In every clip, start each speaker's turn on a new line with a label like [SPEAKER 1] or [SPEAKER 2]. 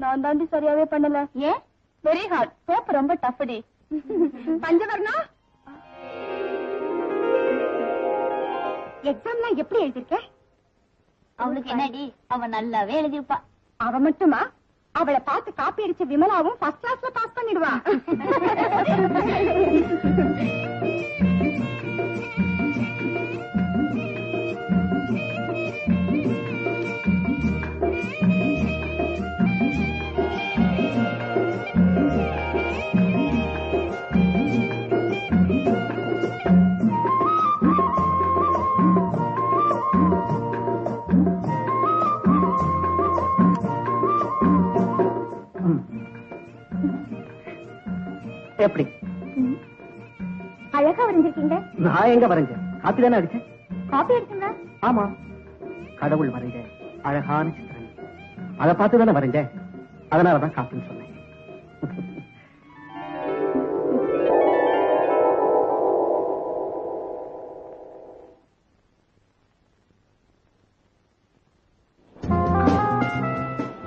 [SPEAKER 1] நான் தாண்டி சரியாவே பண்ணல. ஏன்? வெரி ஹார்ட் சோப் ரொம்ப டஃப்டி பஞ்சவர்ணம் எக்ஸாம்லாம் எப்படி எழுதிருக்க
[SPEAKER 2] அவளுக்கு என்னடி? அவன் நல்லாவே எழுதிப்பா
[SPEAKER 1] அவ மட்டுமா? அவளை பார்த்து காப்பி அடிச்ச விமலாவும் ஃபர்ஸ்ட் கிளாஸ்ல பாஸ் பண்ணிடுவா.
[SPEAKER 3] எப்படி?
[SPEAKER 1] அழகா வரைஞ்சிருக்கீங்க.
[SPEAKER 3] நான் எங்க வரைஞ்சேன்? காப்பி தானே அடிச்சேன்?
[SPEAKER 1] காப்பி அடிச்சுங்க
[SPEAKER 3] ஆமா. கடவுள் வரைஞ்ச அழகான சித்திரம். அதை பார்த்து தானே வரைஞ்சேன்? அதனாலதான் காப்பின்னு சொன்னேன்.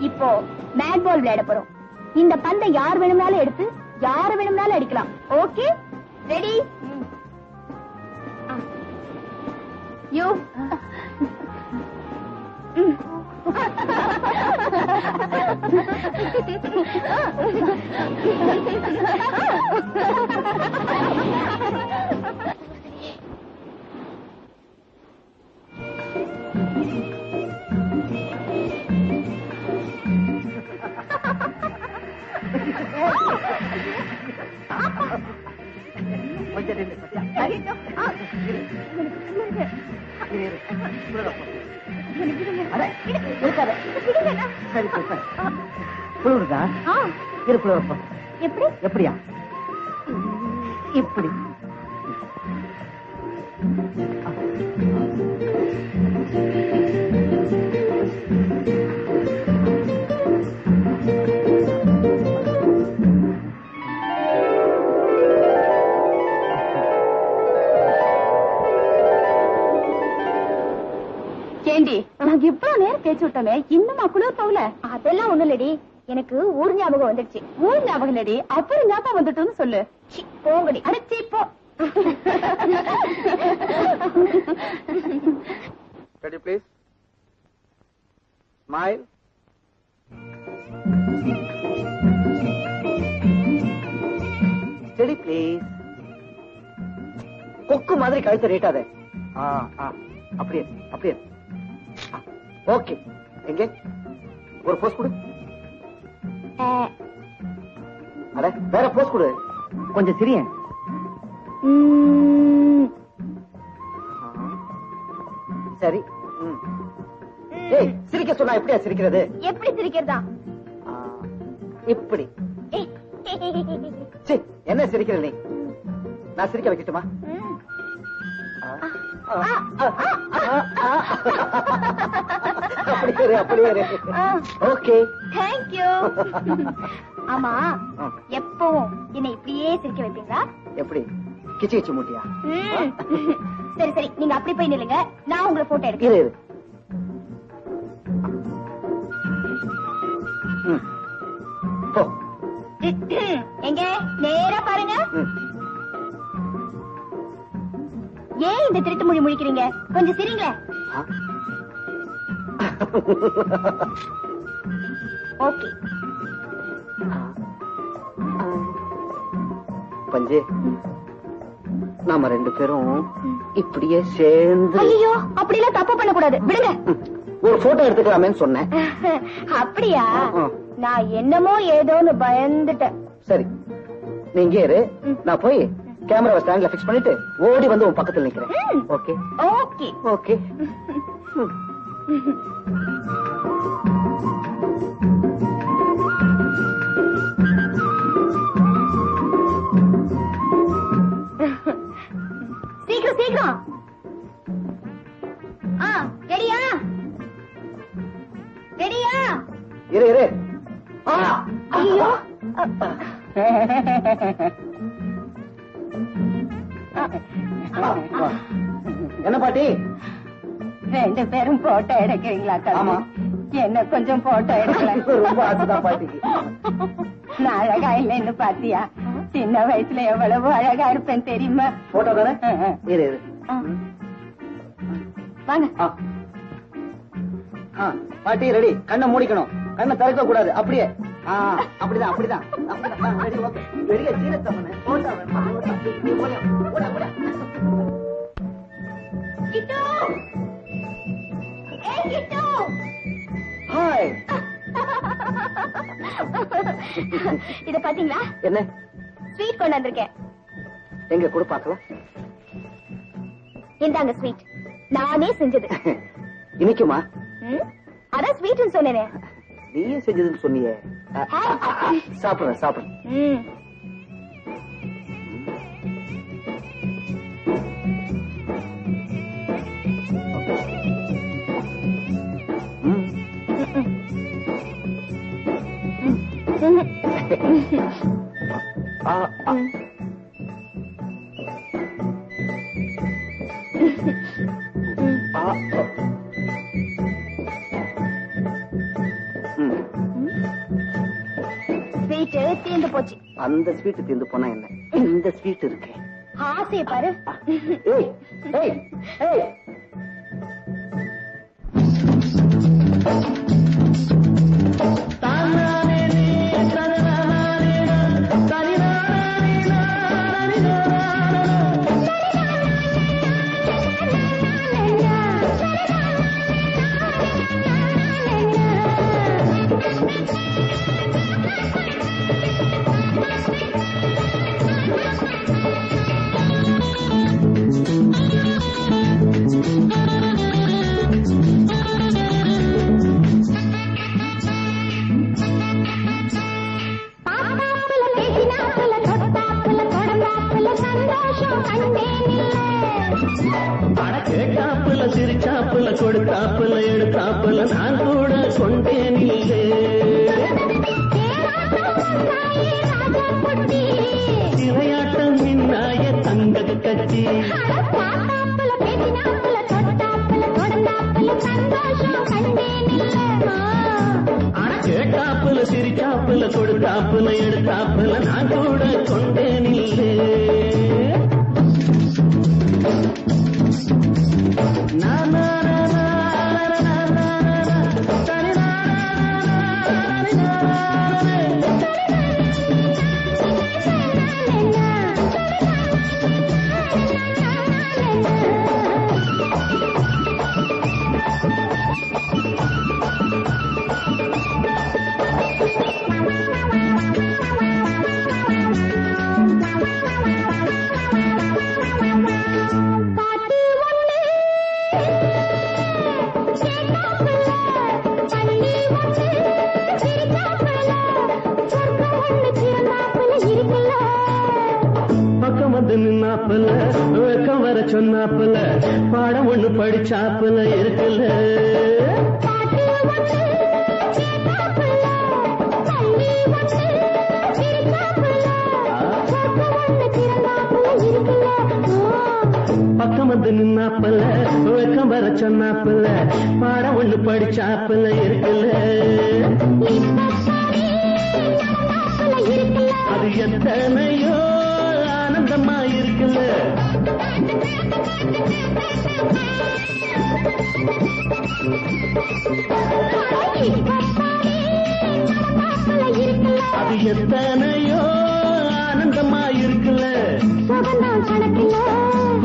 [SPEAKER 1] இப்போ பேட் பால் விளையாட போறோம். இந்த பந்தை யார் வேணும்னாலும் எடுத்து யார வேணும்னாலும் அடிக்கலாம். ஓகே ரெடி யூ
[SPEAKER 3] Ha சரி. குளிருதா? இரு, குளிர போ.
[SPEAKER 1] எப்படி
[SPEAKER 3] எப்படியா இப்படி
[SPEAKER 1] விட்டோமே இன்னுமா குளிர் போகல? அதெல்லாம் ஒண்ணு இல்லடி. எனக்கு ஊர் ஞாபகம் வந்துடுச்சு. ஊர் ஞாபகம் இல்லடி. அப்புறம் ஞாபகம் வந்துட்டுன்னு சொல்லு. சி, போங்கடி. அடைச்சி போ.
[SPEAKER 3] Ready, please. Smile. Steady, please. கொக்கு மாதிரி கழுத்தை ஆ, அப்படியே அப்படியே. ஓகே எங்கே? ஒரு போஸ் கொடு. அட வேற போஸ் கொடு. கொஞ்சம் சிரியன்.
[SPEAKER 1] உம்,
[SPEAKER 3] சரி. ஏய் சிரிக்க சொன்னா எப்படியா சிரிக்கிறது?
[SPEAKER 1] எப்படி சிரிக்கிறதா?
[SPEAKER 3] இப்படி. என்ன சிரிக்கிற நீ? நான் சிரிக்க வைக்கட்டுமா? ஆ, ஆ, ஆ, ஆ. அப்படியே அப்படியே. Okay
[SPEAKER 1] you. ஆமா. எப்பவும் என்னை இப்படியே சிரிக்க வைப்பீங்களா?
[SPEAKER 3] எப்படி? கிச்சு கிச்சு மூட்டியா.
[SPEAKER 1] சரி சரி. நீங்க அப்படி போய் நில்லுங்க. நான் உங்களை போட்டோ எடுக்கிறேன். எங்க? நேரா பாருங்க. ஏன் இந்த திருட்டு மொழி முழிக்கிறீங்க? கொஞ்சம் சிரிங்களேன். ஓகே.
[SPEAKER 3] பஞ்சு நாம ரெண்டு பேரும் இப்படியே சேர்ந்து
[SPEAKER 1] ஐயோ அப்படிலாம் தப்பு பண்ண கூடாது விடுங்க.
[SPEAKER 3] ஒரு போட்டோ எடுத்துக்கலாமேன்னு சொன்னேன்.
[SPEAKER 1] அப்படியா. நான் என்னமோ ஏதோன்னு பயந்துட்டேன்.
[SPEAKER 3] சரி. நீ இங்கே இரு. நான் போய் கேமராவை ஸ்டாண்ட்ல ஃபிக்ஸ் பண்ணிட்டு ஓடி வந்து உன் பக்கத்துல நிக்கிறேன். ஓகே.
[SPEAKER 1] ஓகே.
[SPEAKER 3] ஓகே.
[SPEAKER 1] சீக்கிரம் சீக்கிரம். ஆ ரெடியா? ரெடியா?
[SPEAKER 3] இரு இரு. ஆ!
[SPEAKER 1] ஐயோ.
[SPEAKER 3] என்ன பாட்டி
[SPEAKER 1] ரெண்டு பேரும் போட்டோ எடுக்கிறீங்களா
[SPEAKER 3] ஆமா.
[SPEAKER 1] என்ன கொஞ்சம் போட்டோ எடுக்கல.
[SPEAKER 3] ரொம்ப ஆசைதான் பாட்டிக்கு.
[SPEAKER 1] நான் அழகா இல்லைன்னு பாத்தியா? சின்ன வயசுல எவ்வளவு அழகா இருப்பேன் தெரியுமா?
[SPEAKER 3] போட்டோ.
[SPEAKER 1] வாங்க.
[SPEAKER 3] பாட்டி ரெடி கண்ணை மூடிக்கணும். கண்ணை திறக்க கூடாது. அப்படியே. ஆ, அப்படிதான் அப்படிதான். அப்படிதான்.
[SPEAKER 1] you know?
[SPEAKER 3] Hi.
[SPEAKER 1] இத பாத்தீங்களா?
[SPEAKER 3] என்ன?
[SPEAKER 1] ஸ்வீட் கொண்டு வந்திருக்கேன்.
[SPEAKER 3] எங்க கூட பாக்கலாம்
[SPEAKER 1] இந்தாங்க ஸ்வீட் நானே செஞ்சது.
[SPEAKER 3] இனிக்குமா
[SPEAKER 1] அதான் ஸ்வீட்னு சொன்னேனே.
[SPEAKER 3] நீயே செஞ்சதுன்னு சொன்னியே. சாப்பிடுறேன் சாப்பிடுறேன்.
[SPEAKER 1] தீர்ந்து போச்சு.
[SPEAKER 3] அந்த ஸ்வீட் தீர்ந்து போனா என்ன? இந்த ஸ்வீட் இருக்கு.
[SPEAKER 1] ஆசையை பாரு.
[SPEAKER 3] ஏய் ஏய் ஏய்.
[SPEAKER 4] கொடுத்தாப்புல எடுத்தாப்புல நான் கூட வந்து நின்னாப்புல வெக்கம் வர சொன்னாப்புல. பாடம் ஒண்ணு படிச்சாப்புல இருக்குல்ல. பக்கம் வந்து நின்னாப்புல. வெக்கம் வர சொன்னாப்புல. பாடம் ஒண்ணு படிச்சாப்புல இருக்குல்ல. அது எத்தனையோ ஆனந்தமா இருக்குல்ல அது எத்தனையோ ஆனந்தமா இருக்குல்ல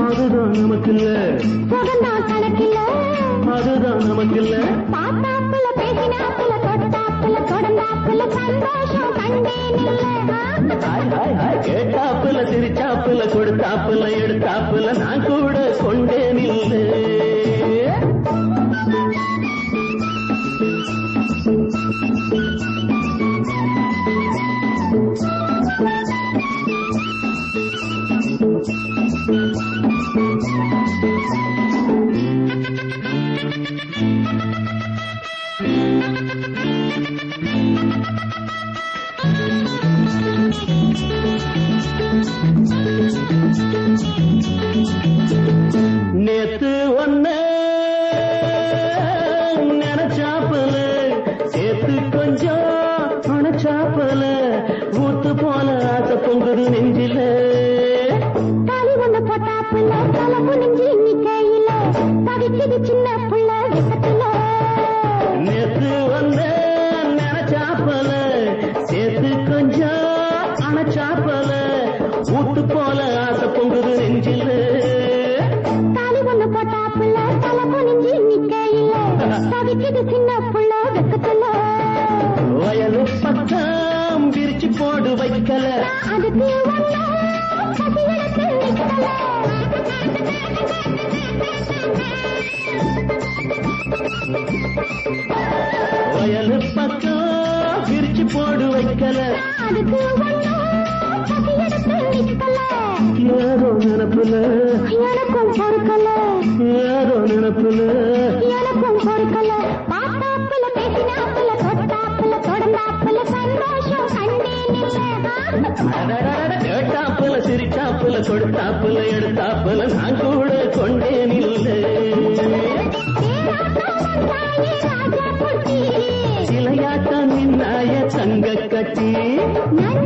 [SPEAKER 4] அதுதான் நமக்கு இல்ல அதுதான் நமக்கு இல்ல கேட்டாப்புல சிரிச்சாப்புல கொடுத்தாப்புல எடுத்தாப்புல நான் கூட கொண்டேன் இல்லை. பிச்சு போடு வைக்கல. வயலு பக்கம் பிரிச்சு போடு வைக்கல. யாரோ நினப்புல.
[SPEAKER 5] எனக்கும் பொறுக்கல.
[SPEAKER 4] யாரோ நினப்புல.
[SPEAKER 5] எனக்கும் பொறுக்கல. பாத்தாப்புல பேசினாப்புல
[SPEAKER 4] கேட்டாப்புல சிரிச்சாப்புல கொடுத்தாப்புல எடுத்தாப்புல நான் கூட கொண்டேன் இல்லை சிலையாட்ட நின்னாய தங்க கட்டி நான்